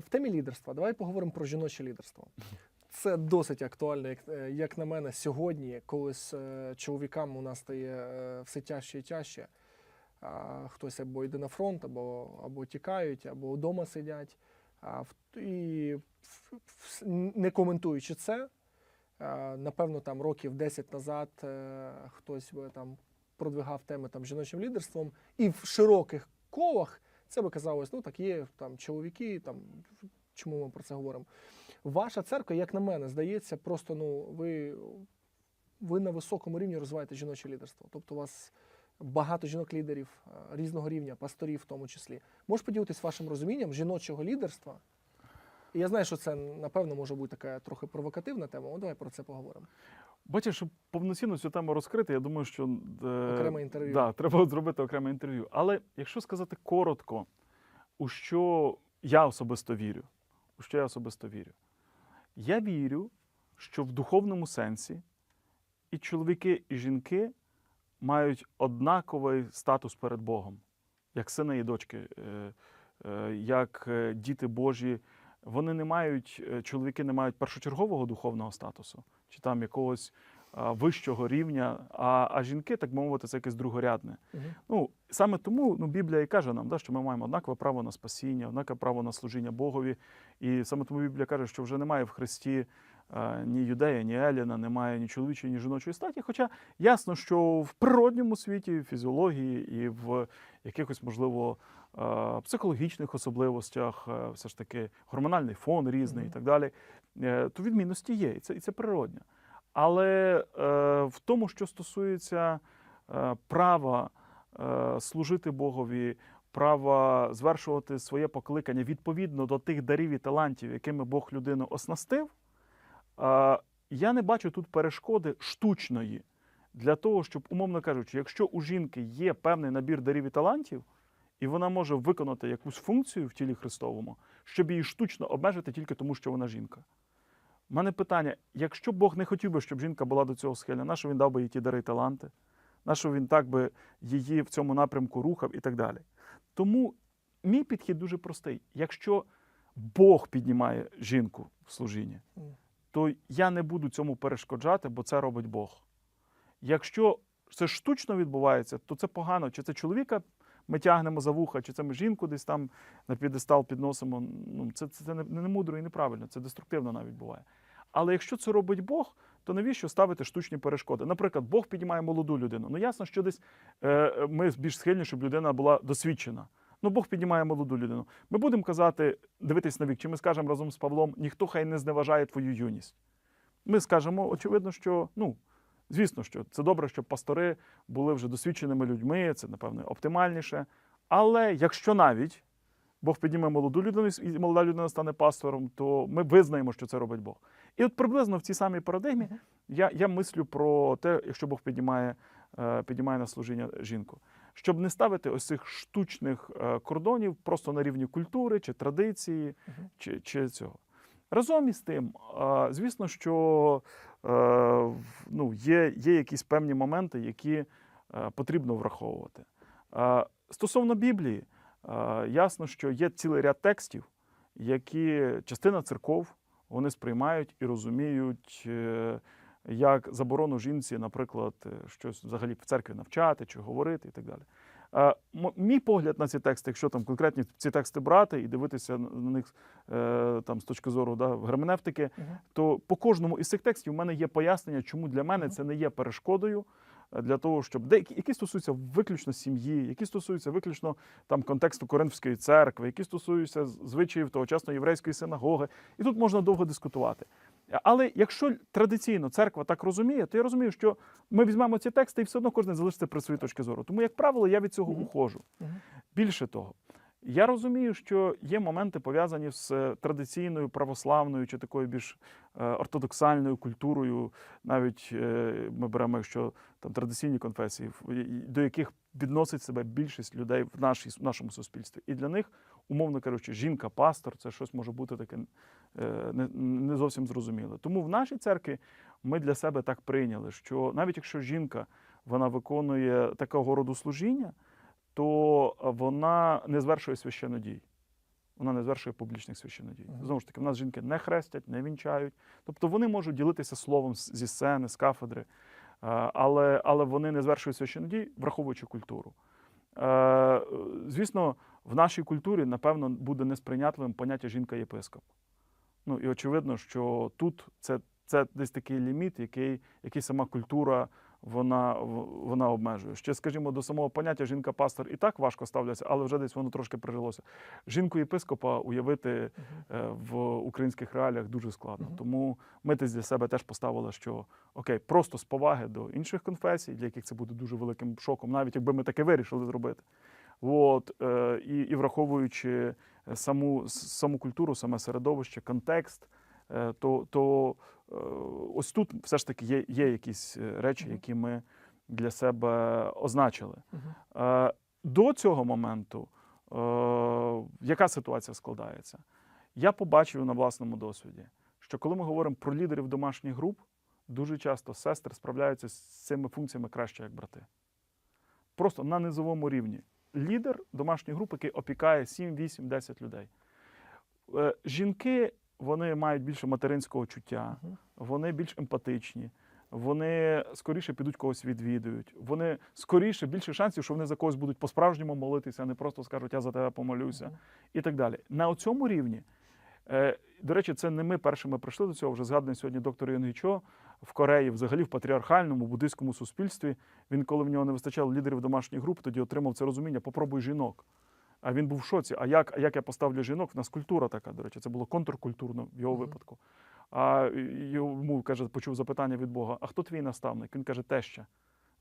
В темі лідерства давай поговоримо про жіноче лідерство. Це досить актуально, як, е, як на мене, сьогодні, коли з е, чоловікам у нас стає е, все тяжче і тяжче. А, хтось або йде на фронт, або, або тікають, або вдома сидять. А, і не коментуючи це, а, напевно, там років 10 назад хтось би там продвигав теми там жіночим лідерством, і в широких колах це би казалось, ну так є там чоловіки, там чому ми про це говоримо. Ваша церква, як на мене, здається, просто ну ви, ви на високому рівні розвиваєте жіноче лідерство. Тобто у вас багато жінок-лідерів е, різного рівня, пасторів в тому числі. Можеш поділитись вашим розумінням жіночого лідерства? І я знаю, що це напевно може бути така трохи провокативна тема. але давай про це поговоримо. Бачиш, щоб повноцінно цю тему розкрити, я думаю, що е, Окреме інтерв'ю. Да, треба зробити окреме інтерв'ю. Але якщо сказати коротко, у що я особисто вірю, у що я особисто вірю, я вірю, що в духовному сенсі і чоловіки, і жінки мають однаковий статус перед Богом, як сини і дочки, е, е, як діти Божі. Вони не мають, е, чоловіки не мають першочергового духовного статусу, чи там якогось вищого рівня, а, а жінки, так би мовити, це якесь другорядне. Угу. Ну, саме тому ну, Біблія і каже нам, да, що ми маємо однакове право на спасіння, однакове право на служіння Богові. І саме тому Біблія каже, що вже немає в Христі е, ні юдея, ні Еліна, немає ні чоловічої, ні жіночої статі. Хоча ясно, що в природньому світі, в фізіології і в якихось, можливо, психологічних особливостях, е, все ж таки гормональний фон різний і так далі, е, то відмінності є, і це, і це природньо. Але е, в тому, що стосується е, права е, служити Богові, права звершувати своє покликання відповідно до тих дарів і талантів, якими Бог людину оснастив, е, я не бачу тут перешкоди штучної для того, щоб, умовно кажучи, якщо у жінки є певний набір дарів і талантів, і вона може виконати якусь функцію в тілі Христовому, щоб її штучно обмежити тільки тому, що вона жінка. У мене питання: якщо Бог не хотів би, щоб жінка була до цього схильна, на що він дав би їй ті дари і таланти? На що він так би її в цьому напрямку рухав і так далі. Тому мій підхід дуже простий. Якщо Бог піднімає жінку в служінні, то я не буду цьому перешкоджати, бо це робить Бог. Якщо це штучно відбувається, то це погано. Чи це чоловіка ми тягнемо за вуха, чи це ми жінку десь там на підестал підносимо. Ну, це, це, це не, не мудро і неправильно, це деструктивно навіть буває. Але якщо це робить Бог, то навіщо ставити штучні перешкоди? Наприклад, Бог піднімає молоду людину. Ну ясно, що десь е, ми більш схильні, щоб людина була досвідчена. Ну, Бог піднімає молоду людину. Ми будемо казати, дивитись на вік, чи ми скажемо разом з Павлом, ніхто хай не зневажає твою юність. Ми скажемо, очевидно, що ну, звісно, що це добре, щоб пастори були вже досвідченими людьми, це, напевно, оптимальніше. Але якщо навіть Бог підніме молоду людину, і молода людина стане пастором, то ми визнаємо, що це робить Бог. І от приблизно в цій самій парадигмі я, я мислю про те, якщо Бог піднімає, е, піднімає на служіння жінку, щоб не ставити ось цих штучних е, кордонів просто на рівні культури чи традиції, чи, чи цього. Разом із тим, е, звісно, що ну, є, є якісь певні моменти, які е, потрібно враховувати. Е, Стосовно Біблії, е, ясно, що є цілий ряд текстів, які частина церков вони сприймають і розуміють е, як заборону жінці, наприклад, е, щось взагалі в церкві навчати чи говорити і так далі. Е, Мій погляд на ці тексти, якщо там конкретні ці тексти брати і дивитися на них е, там, з точки зору да, герменевтики, Мгм. то по кожному із цих текстів в мене є пояснення, чому для мене Мгм. це не є перешкодою. Для того, щоб деякі, які стосуються виключно сім'ї, які стосуються виключно там контексту Коринфської церкви, які стосуються звичаїв тогочасної єврейської синагоги, і тут можна довго дискутувати. Але якщо традиційно церква так розуміє, то я розумію, що ми візьмемо ці тексти і все одно кожен залишиться при своїй точці зору. Тому, як правило, я від цього уходжу. Більше того, я розумію, що є моменти пов'язані з е, традиційною православною чи такою більш е, ортодоксальною культурою. Навіть е, ми беремо, якщо там традиційні конфесії, до яких відносить себе більшість людей в, нашій, в нашому суспільстві. І для них, умовно кажучи, жінка-пастор це щось може бути таке не зовсім зрозуміле. Тому в нашій церкві ми для себе так прийняли, що навіть якщо жінка вона виконує такого роду служіння, то вона не звершує священнодій. вона не звершує публічних священнодій. Мгм. Знову ж таки, в нас жінки не хрестять, не вінчають. Тобто вони можуть ділитися словом зі сцени, з кафедри, е, але, але вони не звершують священодій, враховуючи культуру. Е, Звісно, в нашій культурі, напевно, буде несприйнятливим поняття жінка-єпископ. Ну і очевидно, що тут це, це десь такий ліміт, який, який сама культура вона, вона обмежує. Ще, скажімо, до самого поняття жінка-пастор і так важко ставляться, але вже десь воно трошки прижилося. Жінку-єпископа уявити е, в українських реаліях дуже складно. Тому ми десь для себе теж поставили, що окей, просто з поваги до інших конфесій, для яких це буде дуже великим шоком, навіть якби ми таке вирішили зробити. От, е, і, і враховуючи саму, саму культуру, саме середовище, контекст, то, то е, ось тут все ж таки є, є якісь е, речі, які ми для себе означили. Е, До цього моменту, е, яка ситуація складається? Я побачив на власному досвіді, що коли ми говоримо про лідерів домашніх груп, дуже часто сестри справляються з цими функціями краще, як брати. Просто на низовому рівні. Лідер домашньої групи, який опікає 7, 8, 10 людей. Е, Жінки вони мають більше материнського чуття, вони більш емпатичні, вони скоріше підуть когось відвідують. Вони скоріше більше шансів, що вони за когось будуть по-справжньому молитися, а не просто скажуть, я за тебе помолюся, і так далі. На цьому рівні, е, до речі, це не ми першими прийшли до цього. Вже згаданий сьогодні доктор Йонгічо в Кореї, взагалі в патріархальному буддийському суспільстві. Він, коли в нього не вистачало лідерів домашніх груп, тоді отримав це розуміння: попробуй жінок. А він був в шоці. А як, як я поставлю жінок? В нас культура така, до речі, це було контркультурно в його випадку. А йому каже, почув запитання від Бога: А хто твій наставник? Він каже, теща.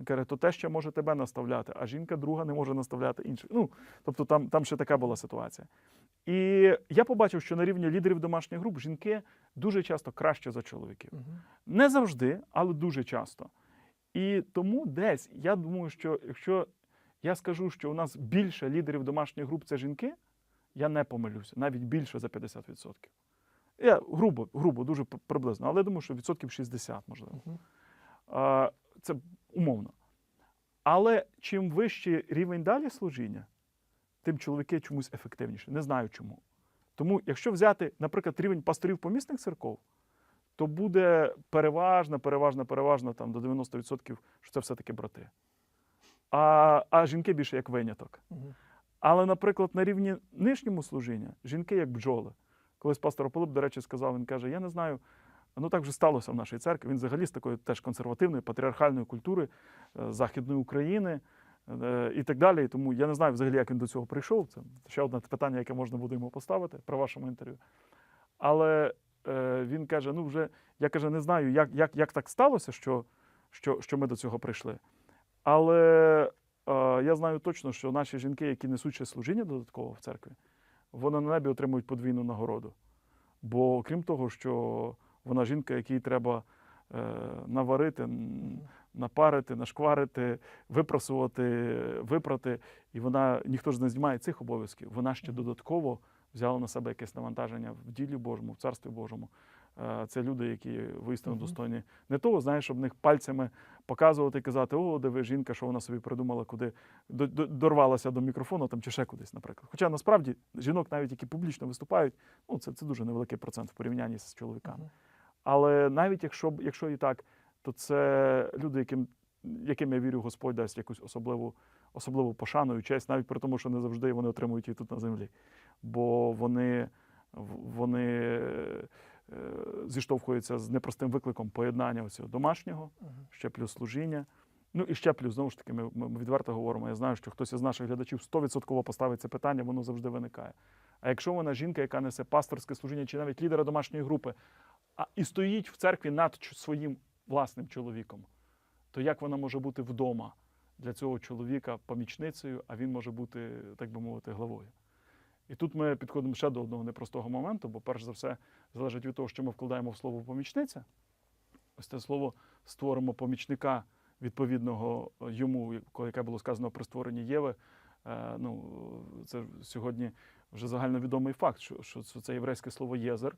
Він каже, то теща може тебе наставляти, а жінка друга не може наставляти інших. Ну, тобто там, там ще така була ситуація. І я побачив, що на рівні лідерів домашніх груп жінки дуже часто краще за чоловіків. Не завжди, але дуже часто. І тому десь я думаю, що якщо я скажу, що у нас більше лідерів домашніх груп це жінки, я не помилюся, навіть більше за 50%. Я грубо, грубо, дуже приблизно, але я думаю, що відсотків 60, можливо. Це умовно. Але чим вищий рівень далі служіння, тим чоловіки чомусь ефективніші. Не знаю чому. Тому, якщо взяти, наприклад, рівень пасторів помісних церков, то буде переважна, переважна, переважна там до 90%, що це все-таки брати. А, а жінки більше як виняток. Але, наприклад, на рівні нижньому служіння жінки як бджоли. Колись пастор Пилип, до речі, сказав, він каже: Я не знаю, ну так вже сталося в нашій церкві. Він взагалі з такої теж консервативної, патріархальної культури е, Західної України е, і так далі. І тому я не знаю взагалі, як він до цього прийшов. Це ще одне питання, яке можна буде йому поставити при вашому інтерв'ю. Але е, він каже: ну вже я каже, не знаю, як, як, як так сталося, що, що, що ми до цього прийшли. Але е, я знаю точно, що наші жінки, які несуть ще служіння додатково в церкві, вони на небі отримують подвійну нагороду. Бо крім того, що вона жінка, якій треба е, наварити, напарити, нашкварити, випрасувати, випрати, і вона ніхто ж не знімає цих обов'язків. Вона ще додатково взяла на себе якесь навантаження в ділі Божому, в царстві Божому. Е, Це люди, які Мгм. достойні не того, знаєш, щоб них пальцями показувати і казати, о, диви, жінка, що вона собі придумала, куди до- до- дорвалася до мікрофону там, чи ще кудись, наприклад. Хоча насправді жінок, навіть які публічно виступають, ну, це, це дуже невеликий процент в порівнянні з чоловіками. Але навіть якщо, якщо і так, то це люди, яким, яким я вірю, Господь дасть якусь особливу, особливу пошану і честь, навіть при тому, що не завжди вони отримують її тут на землі. Бо вони, вони е, зіштовхуються з непростим викликом поєднання оцього домашнього, ще плюс служіння. Ну і ще плюс, знову ж таки, ми, ми відверто говоримо. Я знаю, що хтось із наших глядачів 100% поставить це питання, воно завжди виникає. А якщо вона жінка, яка несе пасторське служіння чи навіть лідера домашньої групи, а і стоїть в церкві над своїм власним чоловіком, то як вона може бути вдома для цього чоловіка помічницею, а він може бути, так би мовити, главою? І тут ми підходимо ще до одного непростого моменту, бо перш за все залежить від того, що ми вкладаємо в слово помічниця. Ось це слово створимо помічника відповідного йому, яке було сказано при створенні Єви. Е, Ну, це сьогодні вже загальновідомий факт, що, це єврейське слово єзер,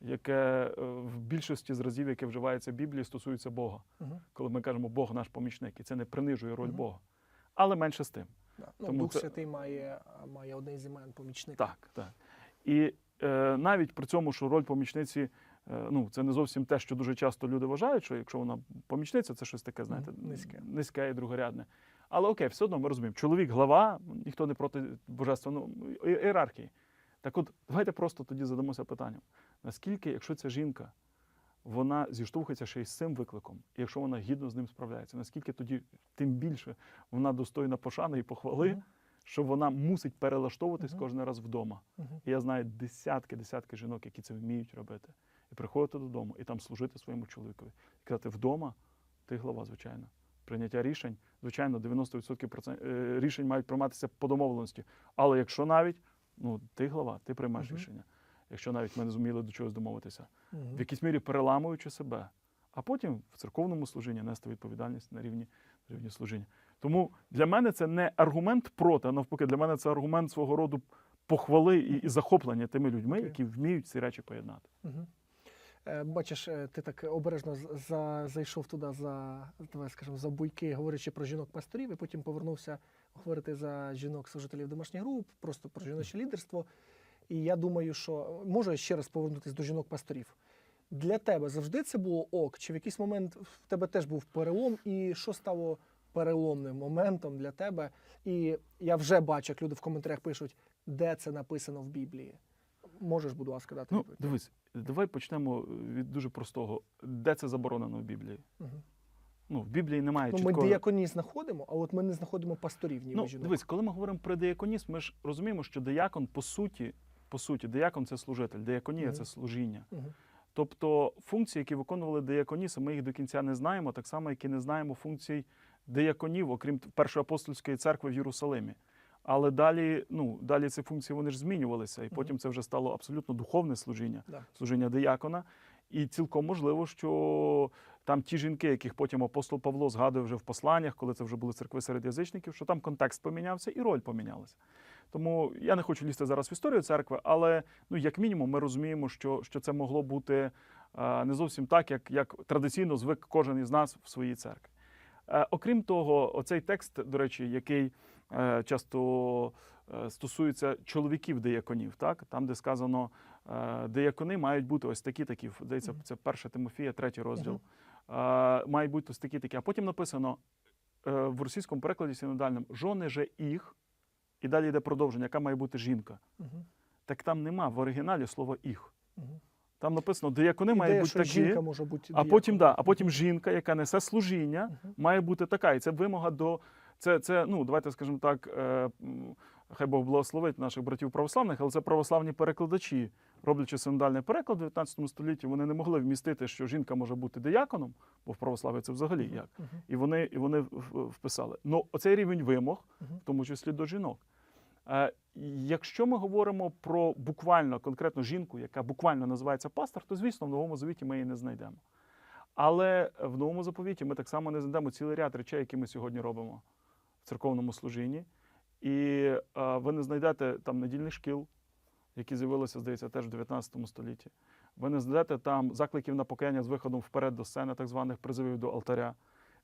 яке е, в більшості з разів, яке вживається в Біблії, стосується Бога. Мгм. Коли ми кажемо Бог наш помічник, і це не принижує роль Мгм. Бога. Але менше з тим. Ну, Тому Дух це- Святий має, має одне з імен помічник. Так, так. І е, навіть при цьому, що роль помічниці, е, ну це не зовсім те, що дуже часто люди вважають, що якщо вона помічниця, це щось таке, знаєте, Мгм, низьке. низьке і другорядне. Але окей, все одно ми розуміємо, чоловік глава, ніхто не проти божественної ієрархії. Так от, давайте просто тоді задамося питанням: наскільки, якщо ця жінка, вона зіштовхується ще й з цим викликом, і якщо вона гідно з ним справляється, наскільки тоді тим більше вона достойна пошани і похвали, Мгм. що вона мусить перелаштовуватись Мгм. кожен раз вдома. Мгм. І я знаю десятки, десятки жінок, які це вміють робити. І приходити додому і там служити своєму чоловікові. І казати, вдома ти глава, звичайно. Прийняття рішень, звичайно, 90% процент- е, рішень мають прийматися по домовленості. Але якщо навіть, ну ти глава, ти приймаєш рішення. Якщо навіть ми не зуміли до чогось домовитися, Мгм. в якійсь мірі переламуючи себе, а потім в церковному служінні нести відповідальність на рівні, на рівні служіння. Тому для мене це не аргумент проти, а навпаки, для мене це аргумент свого роду похвали і, і захоплення тими людьми, які вміють ці речі поєднати. Е, Бачиш, е, ти так обережно за, зайшов туди за, давай скажемо, за буйки, говорячи про жінок-пасторів, і потім повернувся говорити за жінок-служителів домашніх груп, просто про жіноче лідерство. І я думаю, що можу ще раз повернутися до жінок-пасторів. Для тебе завжди це було ок? Чи в якийсь момент в тебе теж був перелом? І що стало переломним моментом для тебе? І я вже бачу, як люди в коментарях пишуть, де це написано в Біблії. Можеш, будь ласка, дати Ну, відповідь? дивись, давай почнемо від дуже простого. Де це заборонено в Біблії? Мгм. Ну, в Біблії немає Ну, ми чіткого... діяконі знаходимо, а от ми не знаходимо пасторів ніби Ну, жінок. дивись, коли ми говоримо про деяконіст, ми ж розуміємо, що деякон, по суті, по суті, деякон це служитель, деяконія це служіння. Тобто функції, які виконували деяконіси, ми їх до кінця не знаємо, так само, як і не знаємо функцій деяконів, окрім першої апостольської церкви в Єрусалимі. Але далі, ну, далі ці функції вони ж змінювалися, і потім це вже стало абсолютно духовне служіння, Да. служіння диякона. І цілком можливо, що там ті жінки, яких потім апостол Павло згадує вже в посланнях, коли це вже були церкви серед язичників, що там контекст помінявся і роль помінялася. Тому я не хочу лізти зараз в історію церкви, але ну, як мінімум, ми розуміємо, що, що це могло бути е, не зовсім так, як, як традиційно звик кожен із нас в своїй церкві. Е, окрім того, оцей текст, до речі, який е, часто стосується чоловіків деяконів, так? там, де сказано, деякони мають бути ось такі такі. Здається, це перша Тимофія, третій розділ. Мають бути ось такі такі. А потім написано в російському перекладі синодальному жони же їх, і далі йде продовження, яка має бути жінка. Угу. Так там нема в оригіналі слова їх. Угу. Там написано, деякони мають Ідея, бути що такі, жінка може бути а потім, да, а потім жінка, яка несе служіння, угу. має бути така. І це вимога до. Це, це ну, давайте скажемо так, е, хай Бог благословить наших братів православних, але це православні перекладачі, роблячи синодальний переклад в 19 столітті, вони не могли вмістити, що жінка може бути дияконом, бо в православі це взагалі як. І вони, і вони вписали. Ну, оцей рівень вимог, в тому числі до жінок. Е, Якщо ми говоримо про буквально конкретну жінку, яка буквально називається пастор, то звісно в новому завіті ми її не знайдемо. Але в новому заповіті ми так само не знайдемо цілий ряд речей, які ми сьогодні робимо в церковному служінні. І е, ви не знайдете там недільних шкіл, які з'явилися, здається, теж в 19 столітті. Ви не знайдете там закликів на покаяння з виходом вперед до сцени, так званих призивів до алтаря.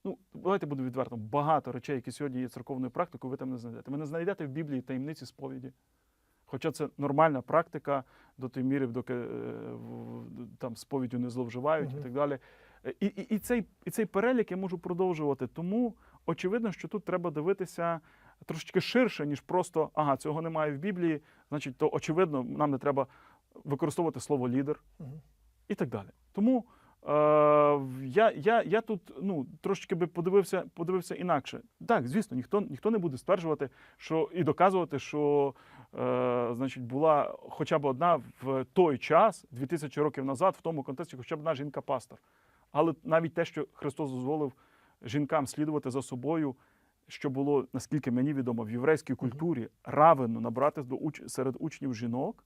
Ну, давайте буду відверто. Багато речей, які сьогодні є церковною практикою, ви там не знайдете. Ви не знайдете в Біблії таємниці сповіді. Хоча це нормальна практика до тої міри, доки е, там сповіддю не зловживають і так далі. Е, І, і, і, цей, і цей перелік я можу продовжувати. Тому очевидно, що тут треба дивитися трошечки ширше, ніж просто ага, цього немає в Біблії, значить, то очевидно, нам не треба використовувати слово лідер Мгм. і так далі. Тому е, я, я, я тут ну, трошечки би подивився, подивився інакше. Так, звісно, ніхто, ніхто не буде стверджувати що, і доказувати, що е, значить, була хоча б одна в той час, 2000 років назад, в тому контексті, хоча б одна жінка-пастор. Але навіть те, що Христос дозволив жінкам слідувати за собою, що було, наскільки мені відомо, в єврейській культурі равенно набрати до уч... серед учнів жінок,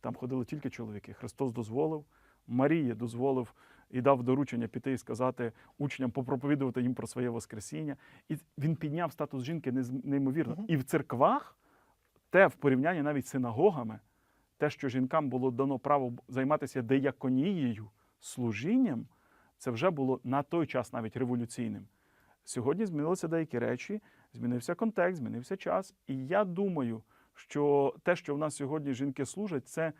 там ходили тільки чоловіки. Христос дозволив, Марії дозволив і дав доручення піти і сказати учням, попроповідувати їм про своє Воскресіння. І він підняв статус жінки неймовірно. Мгм. І в церквах те в порівнянні навіть з синагогами, те, що жінкам було дано право займатися деяконією, служінням, це вже було на той час навіть революційним. Сьогодні змінилися деякі речі, змінився контекст, змінився час. І я думаю, що те, що в нас сьогодні жінки служать, це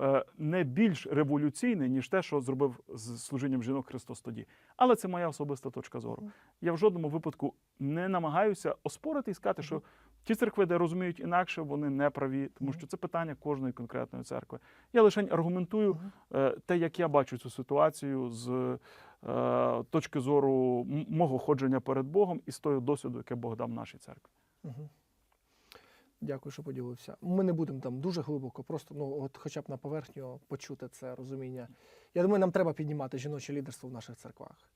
е, не більш революційне, ніж те, що зробив з служінням жінок Христос тоді. Але це моя особиста точка зору. Я в жодному випадку не намагаюся оспорити і сказати, що ті церкви, де розуміють інакше, вони не праві, тому що це питання кожної конкретної церкви. Я лише аргументую е, те, як я бачу цю ситуацію з точки зору мого ходження перед Богом і з того досвіду, яке Бог дав нашій церкві. Мгм. Дякую, що поділився. Ми не будемо там дуже глибоко, просто ну от хоча б на поверхню почути це розуміння. Я думаю, нам треба піднімати жіноче лідерство в наших церквах.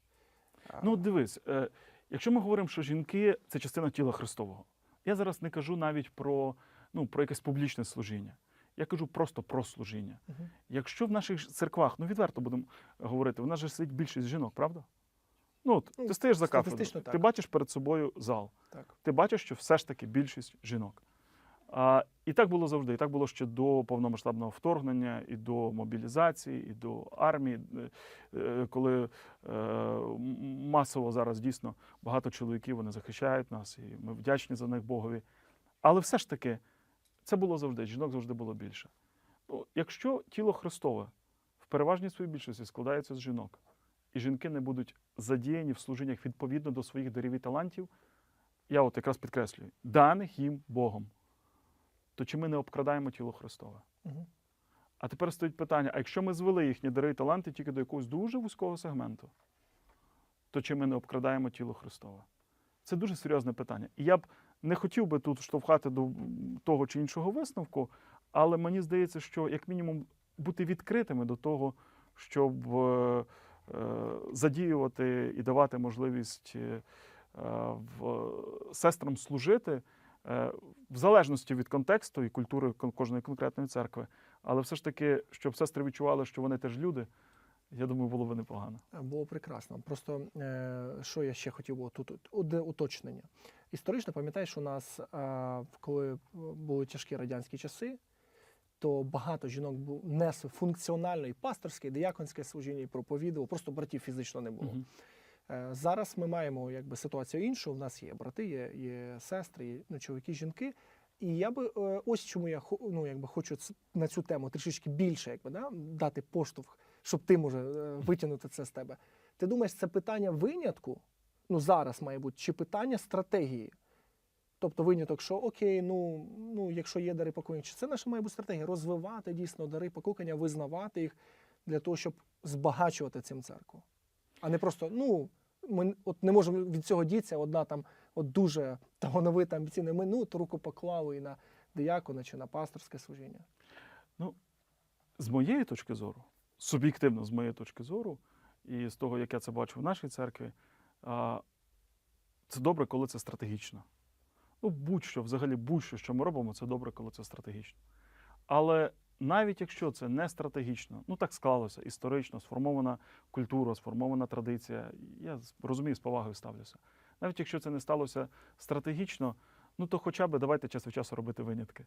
Ну, дивись, е, якщо ми говоримо, що жінки це частина тіла Христового, я зараз не кажу навіть про, ну, про якесь публічне служіння. Я кажу просто про служіння. мгм. Якщо в наших церквах, ну відверто будемо говорити, в нас же сидить більшість жінок, правда? Ну, от, Ну, ти стоїш за кафедрою, ти так. бачиш перед собою зал. Так. ти бачиш, що все ж таки більшість жінок. А, і так було завжди. І так було ще до повномасштабного вторгнення, і до мобілізації, і до армії, е, е, коли е, масово зараз дійсно багато чоловіків вони захищають нас, і ми вдячні за них Богові. Але все ж таки це було завжди. Жінок завжди було більше. Ну, якщо тіло Христове в переважній своїй більшості складається з жінок, і жінки не будуть задіяні в служіннях відповідно до своїх дарів і талантів, я от якраз підкреслюю, даних їм Богом, то чи ми не обкрадаємо тіло Христове? Мгм. А тепер стоїть питання: а якщо ми звели їхні дари і таланти тільки до якогось дуже вузького сегменту, то чи ми не обкрадаємо тіло Христове? Це дуже серйозне питання. І я б не хотів би тут штовхати до того чи іншого висновку, але мені здається, що як мінімум бути відкритими до того, щоб е, е, задіювати і давати можливість е, сестрам служити в залежності від контексту і культури кожної конкретної церкви. Але все ж таки, щоб сестри відчували, що вони теж люди, я думаю, було б непогано. Було прекрасно. Просто що я ще хотів би тут одне уточнення. Історично пам'ятаєш, у нас, е, коли були тяжкі радянські часи, то багато жінок несли функціональне і пасторське, і дияконське служіння, і проповідувало, просто братів фізично не було. Е, Зараз ми маємо якби ситуацію іншу. У нас є брати, є, є сестри, є, ну, чоловіки, жінки. І я би е, ось чому я ну, якби хочу на цю тему трішечки більше якби, да, дати поштовх, щоб ти може е, витягнути це з тебе. Ти думаєш, це питання винятку? Ну зараз має бути, чи питання стратегії? Тобто виняток, що окей, ну, ну якщо є дари покликання, чи це наша має бути стратегія розвивати дійсно дари покликання, визнавати їх для того, щоб збагачувати цим церкву. А не просто, ну, ми от не можемо від цього дітися, одна там от дуже талановита амбіційна. Ми ну, от руку поклали і на диякона чи на пасторське служіння. Ну, З моєї точки зору, суб'єктивно з моєї точки зору, і з того, як я це бачу в нашій церкві, це добре, коли це стратегічно. Ну, будь-що, взагалі, будь-що, що ми робимо, це добре, коли це стратегічно. Але навіть якщо це не стратегічно, ну так склалося, історично, сформована культура, сформована традиція, я розумію, з повагою ставлюся. Навіть якщо це не сталося стратегічно, ну то хоча б давайте час від часу робити винятки.